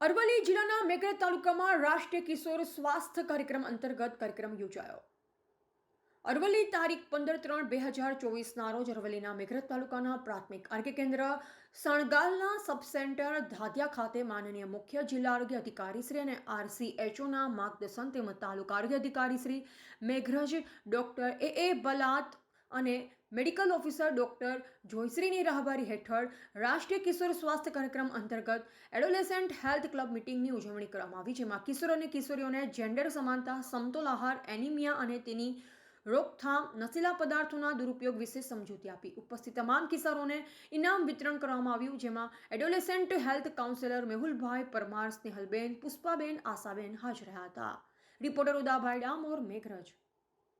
અરવલ્લી જિલ્લાના મેઘરજ તાલુકામાં રાષ્ટ્રીય કિશોર સ્વાસ્થ્ય કાર્યક્રમ અંતર્ગત કાર્યક્રમ યોજાયો. અરવલ્લી તારીખ પંદર ત્રણ બે હજાર ચોવીસના રોજ અરવલ્લીના મેઘરજ તાલુકાના પ્રાથમિક આરોગ્ય કેન્દ્ર સણગાલના સબસેન્ટર ધાદિયા ખાતે માનનીય મુખ્ય જિલ્લા આરોગ્ય અધિકારી શ્રી અને આરસીએચઓના માર્ગદર્શન તેમજ તાલુકા આરોગ્ય અધિકારી Shri Meghraj doctor A A Balat અને મેડિકલ ઓફિસર ડોક્ટર જોયશ્રીની રાહબારી હેઠળ રાષ્ટ્રીય કિશોર સ્વાસ્થ્ય કાર્યક્રમ અંતર્ગત એડોલેસન્ટ હેલ્થ ક્લબ મિટિંગની ઉજવણી કરવામાં આવી, જેમાં કિશોર અને કિશોરીઓને જેન્ડર સમાનતા, સમતોલ આહાર, એનિમિયા અને તેની રોકથામ, નશીલા પદાર્થોના દુરુપયોગ વિશે સમજૂતી આપી. ઉપસ્થિત તમામ કિશોરોને ઇનામ વિતરણ કરવામાં આવ્યું, જેમાં એડોલેસન્ટ હેલ્થ કાઉન્સેલર મેહુલભાઈ પરમાર, સ્નેહલબેન, પુષ્પાબેન, આશાબેન હાજર રહ્યા હતા. રિપોર્ટર ઉદાભાઈ ડામોર, મેઘરજ.